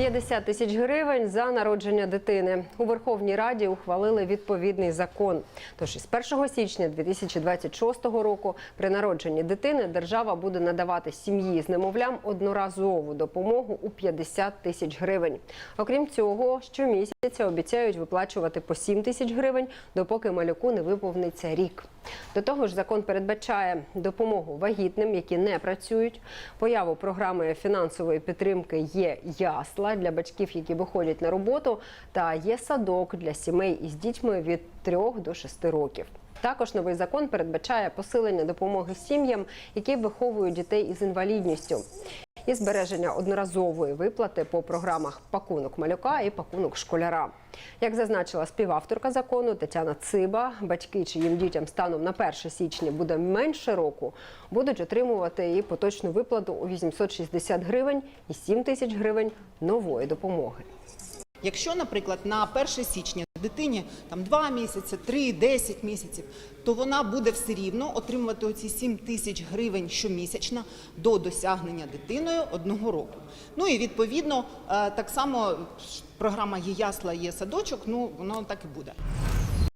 50 тисяч гривень за народження дитини. У Верховній Раді ухвалили відповідний закон. Тож із 1 січня 2026 року при народженні дитини держава буде надавати сім'ї з немовлям одноразову допомогу у 50 тисяч гривень. Окрім цього, щомісяця обіцяють виплачувати по 7 тисяч гривень, допоки малюку не виповниться рік. До того ж, закон передбачає допомогу вагітним, які не працюють, появу програми фінансової підтримки є ясла для батьків, які виходять на роботу, та є садок для сімей із дітьми від 3 до 6 років. Також новий закон передбачає посилення допомоги сім'ям, які виховують дітей із інвалідністю. І збереження одноразової виплати по програмах пакунок малюка і пакунок школяра. Як зазначила співавторка закону Тетяна Циба, батьки, чиїм дітям станом на 1 січня буде менше року, будуть отримувати і поточну виплату у 860 гривень і 7 тисяч гривень нової допомоги. Якщо, наприклад, на 1 січня дитині там 2 місяці, 3, 10 місяців, то вона буде все рівно отримувати оці 7 тисяч гривень щомісячно до досягнення дитиною одного року. Ну і відповідно е, так само програма є ясла, є садочок. Ну воно так і буде.